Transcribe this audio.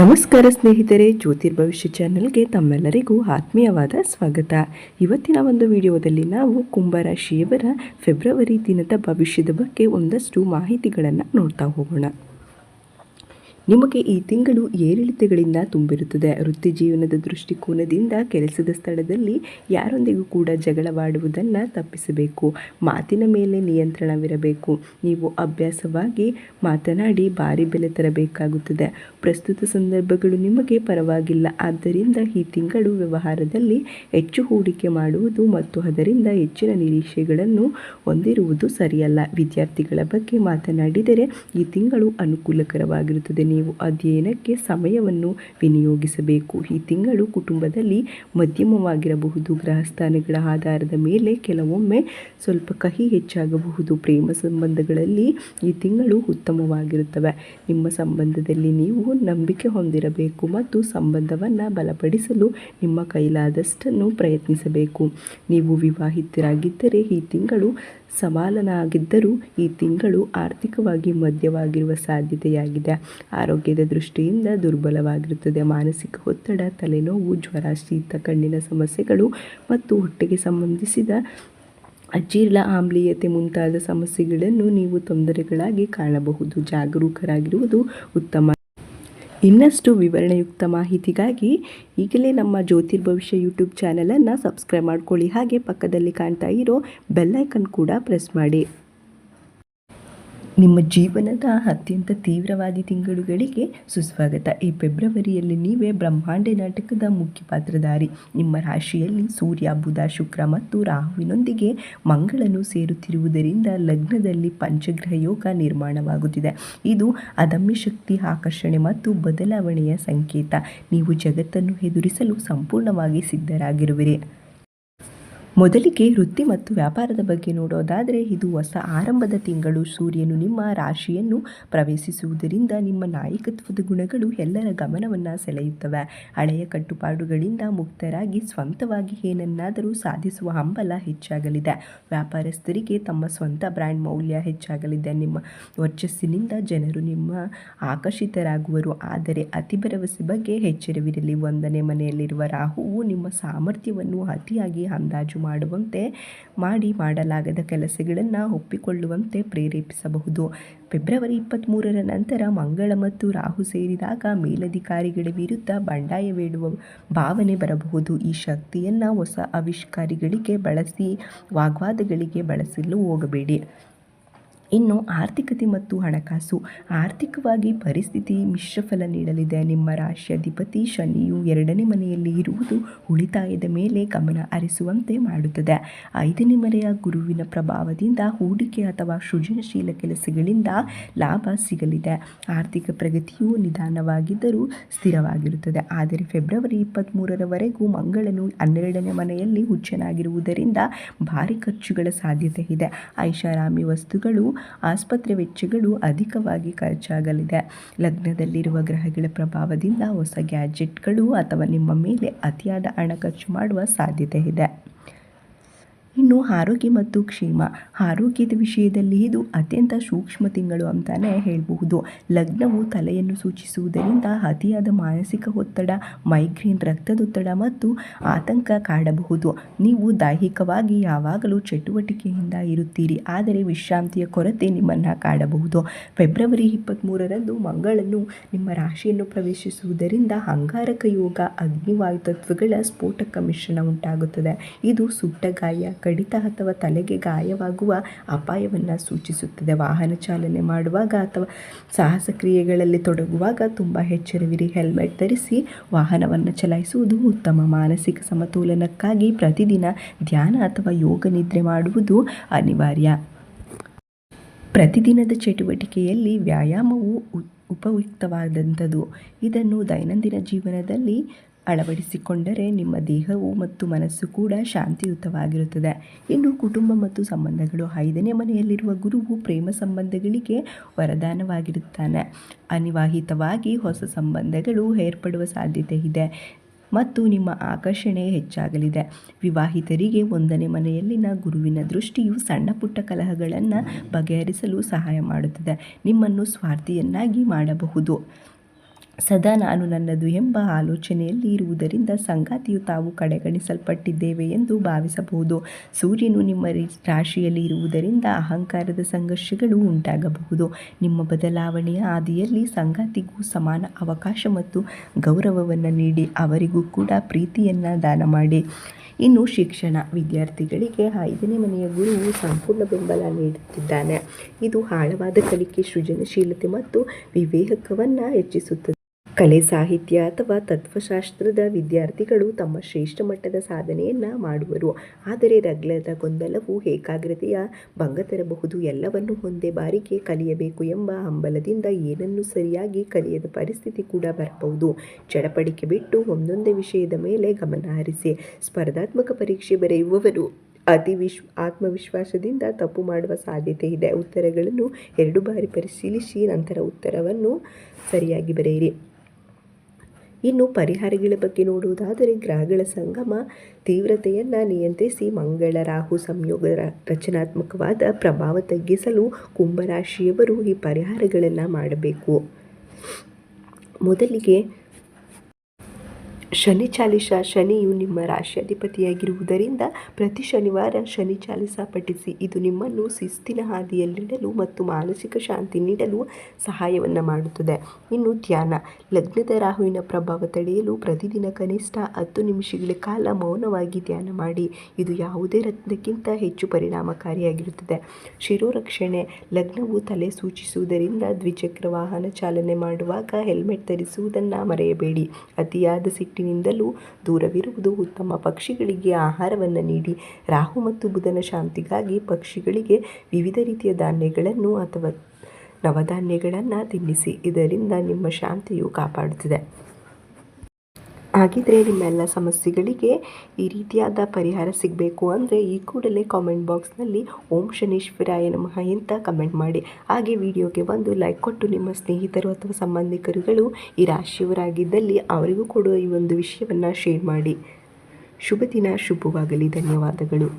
ನಮಸ್ಕಾರ ಸ್ನೇಹಿತರೆ ಜ್ಯೋತಿರ್ಭವಿಷ್ಯ ಚಾನೆಲ್ಗೆ ತಮ್ಮೆಲ್ಲರಿಗೂ ಆತ್ಮೀಯವಾದ ಸ್ವಾಗತ. ಇವತ್ತಿನ ಒಂದು ವಿಡಿಯೋದಲ್ಲಿ ನಾವು ಕುಂಭರಾಶಿಯವರ ಫೆಬ್ರವರಿ ದಿನದ ಭವಿಷ್ಯದ ಬಗ್ಗೆ ಒಂದಷ್ಟು ಮಾಹಿತಿಗಳನ್ನು ನೋಡ್ತಾ ಹೋಗೋಣ. ನಿಮಗೆ ಈ ತಿಂಗಳು ಏರಿಳಿತಗಳಿಂದ ತುಂಬಿರುತ್ತದೆ. ವೃತ್ತಿ ಜೀವನದ ದೃಷ್ಟಿಕೋನದಿಂದ ಕೆಲಸದ ಸ್ಥಳದಲ್ಲಿ ಯಾರೊಂದಿಗೂ ಕೂಡ ಜಗಳವಾಡುವುದನ್ನು ತಪ್ಪಿಸಬೇಕು. ಮಾತಿನ ಮೇಲೆ ನಿಯಂತ್ರಣವಿರಬೇಕು. ನೀವು ಅಭ್ಯಾಸವಾಗಿ ಮಾತನಾಡಿ ಭಾರಿ ಬೆಲೆ ತರಬೇಕಾಗುತ್ತದೆ. ಪ್ರಸ್ತುತ ಸಂದರ್ಭಗಳು ನಿಮಗೆ ಪರವಾಗಿಲ್ಲ. ಆದ್ದರಿಂದ ಈ ತಿಂಗಳು ವ್ಯವಹಾರದಲ್ಲಿ ಹೆಚ್ಚು ಹೂಡಿಕೆ ಮಾಡುವುದು ಮತ್ತು ಅದರಿಂದ ಹೆಚ್ಚಿನ ನಿರೀಕ್ಷೆಗಳನ್ನು ಹೊಂದಿರುವುದು ಸರಿಯಲ್ಲ. ವಿದ್ಯಾರ್ಥಿಗಳ ಬಗ್ಗೆ ಮಾತನಾಡಿದರೆ ಈ ತಿಂಗಳು ಅನುಕೂಲಕರವಾಗಿರುತ್ತದೆ. ನೀವು ಅಧ್ಯಯನಕ್ಕೆ ಸಮಯವನ್ನು ವಿನಿಯೋಗಿಸಬೇಕು. ಈ ತಿಂಗಳು ಕುಟುಂಬದಲ್ಲಿ ಮಧ್ಯಮವಾಗಿರಬಹುದು. ಗ್ರಹಸ್ಥಾನಗಳ ಆಧಾರದ ಮೇಲೆ ಕೆಲವೊಮ್ಮೆ ಸ್ವಲ್ಪ ಕಹಿ ಹೆಚ್ಚಾಗಬಹುದು. ಪ್ರೇಮ ಸಂಬಂಧಗಳಲ್ಲಿ ಈ ತಿಂಗಳು ಉತ್ತಮವಾಗಿರುತ್ತವೆ. ನಿಮ್ಮ ಸಂಬಂಧದಲ್ಲಿ ನೀವು ನಂಬಿಕೆ ಹೊಂದಿರಬೇಕು ಮತ್ತು ಸಂಬಂಧವನ್ನು ಬಲಪಡಿಸಲು ನಿಮ್ಮ ಕೈಲಾದಷ್ಟನ್ನು ಪ್ರಯತ್ನಿಸಬೇಕು. ನೀವು ವಿವಾಹಿತರಾಗಿದ್ದರೆ ಈ ತಿಂಗಳು ಸಮಾನನಾಗಿದ್ದರೂ ಈ ತಿಂಗಳು ಆರ್ಥಿಕವಾಗಿ ಮದ್ಯವಾಗಿರುವ ಸಾಧ್ಯತೆಯಾಗಿದೆ. ಆರೋಗ್ಯದ ದೃಷ್ಟಿಯಿಂದ ದುರ್ಬಲವಾಗಿರುತ್ತದೆ. ಮಾನಸಿಕ ಒತ್ತಡ, ತಲೆನೋವು ಜ್ವರ ಶೀತ ಕಣ್ಣಿನ ಸಮಸ್ಯೆಗಳು ಮತ್ತು ಹೊಟ್ಟೆಗೆ ಸಂಬಂಧಿಸಿದ ಅಜೀರ್ಣ ಆಮ್ಲೀಯತೆ ಮುಂತಾದ ಸಮಸ್ಯೆಗಳನ್ನು ನೀವು ತೊಂದರೆಗಳಾಗಿ ಕಾಣಬಹುದು. ಜಾಗರೂಕರಾಗಿರುವುದು ಉತ್ತಮ ಇನ್ನಷ್ಟು ವಿವರಣೆಯುಕ್ತ ಮಾಹಿತಿಗಾಗಿ ಈಗಲೇ ನಮ್ಮ ಜ್ಯೋತಿರ್ಭವಿಷ್ಯ ಯೂಟ್ಯೂಬ್ ಚಾನಲನ್ನು ಸಬ್ಸ್ಕ್ರೈಬ್ ಮಾಡ್ಕೊಳ್ಳಿ. ಹಾಗೆ ಪಕ್ಕದಲ್ಲಿ ಕಾಣ್ತಾ ಇರೋ ಬೆಲ್ಲೈಕನ್ ಕೂಡ ಪ್ರೆಸ್ ಮಾಡಿ. ನಿಮ್ಮ ಜೀವನದ ಅತ್ಯಂತ ತೀವ್ರವಾದಿ ತಿಂಗಳುಗಳಿಗೆ ಸುಸ್ವಾಗತ. ಈ ಫೆಬ್ರವರಿಯಲ್ಲಿ ನೀವೇ ಬ್ರಹ್ಮಾಂಡ ನಾಟಕದ ಮುಖ್ಯ ಪಾತ್ರಧಾರಿ. ನಿಮ್ಮ ರಾಶಿಯಲ್ಲಿ ಸೂರ್ಯ, ಬುಧ, ಶುಕ್ರ ಮತ್ತು ರಾಹುವಿನೊಂದಿಗೆ ಮಂಗಳನು ಸೇರುತ್ತಿರುವುದರಿಂದ ಲಗ್ನದಲ್ಲಿ ಪಂಚಗ್ರಹ ಯೋಗ ನಿರ್ಮಾಣವಾಗುತ್ತಿದೆ. ಇದು ಅದಮ್ಯ ಶಕ್ತಿ, ಆಕರ್ಷಣೆ ಮತ್ತು ಬದಲಾವಣೆಯ ಸಂಕೇತ. ನೀವು ಜಗತ್ತನ್ನು ಎದುರಿಸಲು ಸಂಪೂರ್ಣವಾಗಿ ಸಿದ್ಧರಾಗಿರುವಿರಿ. ಮೊದಲಿಗೆ ವೃತ್ತಿ ಮತ್ತು ವ್ಯಾಪಾರದ ಬಗ್ಗೆ ನೋಡೋದಾದರೆ ಇದು ಹೊಸ ಆರಂಭದ ತಿಂಗಳು. ಸೂರ್ಯನು ನಿಮ್ಮ ರಾಶಿಯನ್ನು ಪ್ರವೇಶಿಸುವುದರಿಂದ ನಿಮ್ಮ ನಾಯಕತ್ವದ ಗುಣಗಳು ಎಲ್ಲರ ಗಮನವನ್ನು ಸೆಳೆಯುತ್ತವೆ. ಹಳೆಯ ಕಟ್ಟುಪಾಡುಗಳಿಂದ ಮುಕ್ತರಾಗಿ ಸ್ವಂತವಾಗಿ ಏನನ್ನಾದರೂ ಸಾಧಿಸುವ ಹಂಬಲ ಹೆಚ್ಚಾಗಲಿದೆ. ವ್ಯಾಪಾರಸ್ಥರಿಗೆ ತಮ್ಮ ಸ್ವಂತ ಬ್ರ್ಯಾಂಡ್ ಮೌಲ್ಯ ಹೆಚ್ಚಾಗಲಿದೆ. ನಿಮ್ಮ ವರ್ಚಸ್ಸಿನಿಂದ ಜನರು ನಿಮ್ಮ ಆಕರ್ಷಿತರಾಗುವರು. ಆದರೆ ಅತಿ ಭರವಸೆ ಬಗ್ಗೆ ಎಚ್ಚರವಿರಲಿ. ಒಂದನೇ ಮನೆಯಲ್ಲಿರುವ ರಾಹುವು ನಿಮ್ಮ ಸಾಮರ್ಥ್ಯವನ್ನು ಅತಿಯಾಗಿ ಅಂದಾಜು ಮಾಡುವಂತೆ ಮಾಡಿ ಮಾಡಲಾಗದ ಕೆಲಸಗಳನ್ನು ಒಪ್ಪಿಕೊಳ್ಳುವಂತೆ ಪ್ರೇರೇಪಿಸಬಹುದು. ಫೆಬ್ರವರಿ ಇಪ್ಪತ್ತ್ಮೂರರ ನಂತರ ಮಂಗಳ ಮತ್ತು ರಾಹು ಸೇರಿದಾಗ ಮೇಲಧಿಕಾರಿಗಳ ವಿರುದ್ಧ ಬಂಡಾಯವೇಳುವ ಭಾವನೆ ಬರಬಹುದು. ಈ ಶಕ್ತಿಯನ್ನು ಹೊಸ ಆವಿಷ್ಕಾರಿಗಳಿಗೆ ಬಳಸಿ, ವಾಗ್ವಾದಗಳಿಗೆ ಬಳಸಲು ಹೋಗಬೇಡಿ. ಇನ್ನು ಆರ್ಥಿಕತೆ ಮತ್ತು ಹಣಕಾಸು. ಆರ್ಥಿಕವಾಗಿ ಪರಿಸ್ಥಿತಿ ಮಿಶ್ರಫಲ ನೀಡಲಿದೆ. ನಿಮ್ಮ ರಾಶಿ ಅಧಿಪತಿ ಶನಿಯು ಎರಡನೇ ಮನೆಯಲ್ಲಿ ಇರುವುದು ಉಳಿತಾಯದ ಮೇಲೆ ಗಮನ ಹರಿಸುವಂತೆ ಮಾಡುತ್ತದೆ. ಐದನೇ ಮನೆಯ ಗುರುವಿನ ಪ್ರಭಾವದಿಂದ ಹೂಡಿಕೆ ಅಥವಾ ಸೃಜನಶೀಲ ಕೆಲಸಗಳಿಂದ ಲಾಭ ಸಿಗಲಿದೆ. ಆರ್ಥಿಕ ಪ್ರಗತಿಯು ನಿಧಾನವಾಗಿದ್ದರೂ ಸ್ಥಿರವಾಗಿರುತ್ತದೆ. ಆದರೆ ಫೆಬ್ರವರಿ ಇಪ್ಪತ್ತ್ಮೂರರವರೆಗೂ ಮಂಗಳನು ಹನ್ನೆರಡನೇ ಮನೆಯಲ್ಲಿ ಹುಚ್ಚನಾಗಿರುವುದರಿಂದ ಭಾರಿ ಖರ್ಚುಗಳ ಸಾಧ್ಯತೆ ಇದೆ. ಐಷಾರಾಮಿ ವಸ್ತುಗಳು ಆಸ್ಪತ್ರೆ ವೆಚ್ಚಗಳು ಅಧಿಕವಾಗಿ ಖರ್ಚಾಗಲಿದೆ. ಲಗ್ನದಲ್ಲಿರುವ ಗ್ರಹಗಳ ಪ್ರಭಾವದಿಂದ ಹೊಸ ಗ್ಯಾಜೆಟ್ಗಳು ಅಥವಾ ನಿಮ್ಮ ಮೇಲೆ ಅತಿಯಾದ ಹಣ ಖರ್ಚು ಮಾಡುವ ಸಾಧ್ಯತೆ ಇದೆ. ಇನ್ನು ಆರೋಗ್ಯ ಮತ್ತು ಕ್ಷೇಮ. ಆರೋಗ್ಯದ ವಿಷಯದಲ್ಲಿ ಇದು ಅತ್ಯಂತ ಸೂಕ್ಷ್ಮ ತಿಂಗಳು ಅಂತಲೇ ಹೇಳಬಹುದು. ಲಗ್ನವು ತಲೆಯನ್ನು ಸೂಚಿಸುವುದರಿಂದ ಅತಿಯಾದ ಮಾನಸಿಕ ಒತ್ತಡ, ಮೈಗ್ರೇನ್, ರಕ್ತದೊತ್ತಡ ಮತ್ತು ಆತಂಕ ಕಾಡಬಹುದು. ನೀವು ದೈಹಿಕವಾಗಿ ಯಾವಾಗಲೂ ಚಟುವಟಿಕೆಯಿಂದ ಇರುತ್ತೀರಿ. ಆದರೆ ವಿಶ್ರಾಂತಿಯ ಕೊರತೆ ನಿಮ್ಮನ್ನು ಕಾಡಬಹುದು. ಫೆಬ್ರವರಿ ಇಪ್ಪತ್ತ್ಮೂರರಂದು ಮಂಗಳನ್ನು ನಿಮ್ಮ ರಾಶಿಯನ್ನು ಪ್ರವೇಶಿಸುವುದರಿಂದ ಅಂಗಾರಕ ಯೋಗ, ಅಗ್ನಿವಾಯು ತತ್ವಗಳ ಸ್ಫೋಟಕ ಮಿಶ್ರಣ ಉಂಟಾಗುತ್ತದೆ. ಇದು ಸುಟ್ಟ ಗಾಯ ಕಡಿತ ಅಥವಾ ತಲೆಗೆ ಗಾಯವಾಗುವ ಅಪಾಯವನ್ನು ಸೂಚಿಸುತ್ತದೆ. ವಾಹನ ಚಾಲನೆ ಮಾಡುವಾಗ ಅಥವಾ ಸಾಹಸ ಕ್ರಿಯೆಗಳಲ್ಲಿ ತೊಡಗುವಾಗ ತುಂಬ ಎಚ್ಚರವಿರಿ. ಹೆಲ್ಮೆಟ್ ಧರಿಸಿ ವಾಹನವನ್ನು ಚಲಾಯಿಸುವುದು ಉತ್ತಮ. ಮಾನಸಿಕ ಸಮತೋಲನಕ್ಕಾಗಿ ಪ್ರತಿದಿನ ಧ್ಯಾನ ಅಥವಾ ಯೋಗ ನಿದ್ರೆ ಮಾಡುವುದು ಅನಿವಾರ್ಯ. ಪ್ರತಿದಿನದ ಚಟುವಟಿಕೆಯಲ್ಲಿ ವ್ಯಾಯಾಮವು ಉಪಯುಕ್ತವಾದಂಥದ್ದು. ಇದನ್ನು ದೈನಂದಿನ ಜೀವನದಲ್ಲಿ ಅಳವಡಿಸಿಕೊಂಡರೆ ನಿಮ್ಮ ದೇಹವು ಮತ್ತು ಮನಸ್ಸು ಕೂಡ ಶಾಂತಿಯುತವಾಗಿರುತ್ತದೆ. ಇನ್ನು ಕುಟುಂಬ ಮತ್ತು ಸಂಬಂಧಗಳು ಐದನೇ ಮನೆಯಲ್ಲಿರುವ ಗುರುವು ಪ್ರೇಮ ಸಂಬಂಧಗಳಿಗೆ ವರದಾನವಾಗಿರುತ್ತಾನೆ. ಅನಿವಾಹಿತವಾಗಿ ಹೊಸ ಸಂಬಂಧಗಳು ಏರ್ಪಡುವ ಸಾಧ್ಯತೆ ಇದೆ ಮತ್ತು ನಿಮ್ಮ ಆಕರ್ಷಣೆ ಹೆಚ್ಚಾಗಲಿದೆ. ವಿವಾಹಿತರಿಗೆ ಒಂದನೇ ಮನೆಯಲ್ಲಿನ ಗುರುವಿನ ದೃಷ್ಟಿಯು ಸಣ್ಣ ಪುಟ್ಟ ಕಲಹಗಳನ್ನು ಬಗೆಹರಿಸಲು ಸಹಾಯ ಮಾಡುತ್ತದೆ. ನಿಮ್ಮನ್ನು ಸ್ವಾರ್ಥಿಯನ್ನಾಗಿ ಮಾಡಬಹುದು. ಸದಾ ನಾನು ನನ್ನದು ಎಂಬ ಆಲೋಚನೆಯಲ್ಲಿ ಇರುವುದರಿಂದ ಸಂಗಾತಿಯು ತಾವು ಕಡೆಗಣಿಸಲ್ಪಟ್ಟಿದ್ದೇವೆ ಎಂದು ಭಾವಿಸಬಹುದು. ಸೂರ್ಯನು ನಿಮ್ಮ ರಾಶಿಯಲ್ಲಿ ಇರುವುದರಿಂದ ಅಹಂಕಾರದ ಸಂಘರ್ಷಗಳು ಉಂಟಾಗಬಹುದು. ನಿಮ್ಮ ಬದಲಾವಣೆಯ ಹಾದಿಯಲ್ಲಿ ಸಂಗಾತಿಗೂ ಸಮಾನ ಅವಕಾಶ ಮತ್ತು ಗೌರವವನ್ನು ನೀಡಿ, ಅವರಿಗೂ ಕೂಡ ಪ್ರೀತಿಯನ್ನು ದಾನ ಮಾಡಿ. ಇನ್ನು ಶಿಕ್ಷಣ. ವಿದ್ಯಾರ್ಥಿಗಳಿಗೆ ಐದನೇ ಮನೆಯ ಗುರುವು ಸಂಪೂರ್ಣ ಬೆಂಬಲ ನೀಡುತ್ತಿದ್ದಾನೆ. ಇದು ಆಳವಾದ ಕಲಿಕೆ, ಸೃಜನಶೀಲತೆ ಮತ್ತು ವಿವೇಕವನ್ನು ಹೆಚ್ಚಿಸುತ್ತದೆ. ಕಲೆ ಸಾಹಿತ್ಯ ಅಥವಾ ತತ್ವಶಾಸ್ತ್ರದ ವಿದ್ಯಾರ್ಥಿಗಳು ತಮ್ಮ ಶ್ರೇಷ್ಠ ಮಟ್ಟದ ಸಾಧನೆಯನ್ನು ಮಾಡುವರು. ಆದರೆ ರಗ್ಲದ ಗೊಂದಲವು ಏಕಾಗ್ರತೆಯ ಭಂಗ ತರಬಹುದು. ಎಲ್ಲವನ್ನು ಒಂದೇ ಬಾರಿಗೆ ಕಲಿಯಬೇಕು ಎಂಬ ಹಂಬಲದಿಂದ ಏನನ್ನು ಸರಿಯಾಗಿ ಕಲಿಯದ ಪರಿಸ್ಥಿತಿ ಕೂಡ ಬರಬಹುದು. ಚಡಪಡಿಕೆ ಬಿಟ್ಟು ಒಂದೊಂದೇ ವಿಷಯದ ಮೇಲೆ ಗಮನ ಹರಿಸಿ ಸ್ಪರ್ಧಾತ್ಮಕ ಪರೀಕ್ಷೆ ಬರೆಯುವವರು ಅತಿ ವಿಶ್, ಆತ್ಮವಿಶ್ವಾಸದಿಂದ ತಪ್ಪು ಮಾಡುವ ಸಾಧ್ಯತೆ ಇದೆ. ಉತ್ತರಗಳನ್ನು ಎರಡು ಬಾರಿ ಪರಿಶೀಲಿಸಿ ನಂತರ ಉತ್ತರವನ್ನು ಸರಿಯಾಗಿ ಬರೆಯಿರಿ. ಇನ್ನು ಪರಿಹಾರಗಳ ಬಗ್ಗೆ ನೋಡುವುದಾದರೆ ಗ್ರಹಗಳ ಸಂಗಮ ತೀವ್ರತೆಯನ್ನು ನಿಯಂತ್ರಿಸಿ ಮಂಗಳ, ರಾಹು ಸಂಯೋಗ ರಚನಾತ್ಮಕವಾದ ಪ್ರಭಾವ ತಗ್ಗಿಸಲು ಕುಂಭರಾಶಿಯವರು ಈ ಪರಿಹಾರಗಳನ್ನು ಮಾಡಬೇಕು. ಮೊದಲಿಗೆ ಶನಿ ಚಾಲಿಸ ಶನಿಯು ನಿಮ್ಮ ರಾಶ್ಯಾಧಿಪತಿಯಾಗಿರುವುದರಿಂದ ಪ್ರತಿ ಶನಿವಾರ ಶನಿ ಚಾಲಿಸ ಪಠಿಸಿ. ಇದು ನಿಮ್ಮನ್ನು ಶಿಸ್ತಿನ ಹಾದಿಯಲ್ಲಿಡಲು ಮತ್ತು ಮಾನಸಿಕ ಶಾಂತಿ ನೀಡಲು ಸಹಾಯವನ್ನು ಮಾಡುತ್ತದೆ. ಇನ್ನು ಧ್ಯಾನ. ಲಗ್ನದ ರಾಹುವಿನ ಪ್ರಭಾವ ತಡೆಯಲು ಪ್ರತಿದಿನ ಕನಿಷ್ಠ ಹತ್ತು ನಿಮಿಷಗಳ ಕಾಲ ಮೌನವಾಗಿ ಧ್ಯಾನ ಮಾಡಿ. ಇದು ಯಾವುದೇ ರತ್ನಕ್ಕಿಂತ ಹೆಚ್ಚು ಪರಿಣಾಮಕಾರಿಯಾಗಿರುತ್ತದೆ. ಶಿರೋರಕ್ಷಣೆ. ಲಗ್ನವು ತಲೆ ಸೂಚಿಸುವುದರಿಂದ ದ್ವಿಚಕ್ರ ವಾಹನ ಚಾಲನೆ ಮಾಡುವಾಗ ಹೆಲ್ಮೆಟ್ ಧರಿಸುವುದನ್ನು ಮರೆಯಬೇಡಿ. ಅತಿಯಾದ ಸಿಟ್ಟಿನಿಂದಲೂ ದೂರವಿರುವುದು ಉತ್ತಮ. ಪಕ್ಷಿಗಳಿಗೆ ಆಹಾರವನ್ನು ನೀಡಿ, ರಾಹು ಮತ್ತು ಬುಧನ ಶಾಂತಿಗಾಗಿ ಪಕ್ಷಿಗಳಿಗೆ ವಿವಿಧ ರೀತಿಯ ಧಾನ್ಯಗಳನ್ನು ಅಥವಾ ನವಧಾನ್ಯಗಳನ್ನು ತಿನ್ನಿಸಿ. ಇದರಿಂದ ನಿಮ್ಮ ಶಾಂತಿಯು ಕಾಪಾಡುತ್ತದೆ. ಹಾಗಿದ್ರೆ ನಿಮ್ಮೆಲ್ಲ ಸಮಸ್ಯೆಗಳಿಗೆ ಈ ರೀತಿಯಾದ ಪರಿಹಾರ ಸಿಗಬೇಕು ಅಂದರೆ ಈ ಕೂಡಲೇ ಕಾಮೆಂಟ್ ಬಾಕ್ಸ್ನಲ್ಲಿ ಓಂ ಶನೀಶ್ವರಾಯ ನಮಃ ಅಂತ ಕಮೆಂಟ್ ಮಾಡಿ. ಹಾಗೆ ವಿಡಿಯೋಗೆ ಒಂದು ಲೈಕ್ ಕೊಟ್ಟು ನಿಮ್ಮ ಸ್ನೇಹಿತರು ಅಥವಾ ಸಂಬಂಧಿಕರುಗಳು ಈ ರಾಶಿಯವರಾಗಿದ್ದಲ್ಲಿ ಅವರಿಗೂ ಕೊಡುವ ಈ ಒಂದು ವಿಷಯವನ್ನು ಶೇರ್ ಮಾಡಿ. ಶುಭ ದಿನ, ಶುಭವಾಗಲಿ, ಧನ್ಯವಾದಗಳು.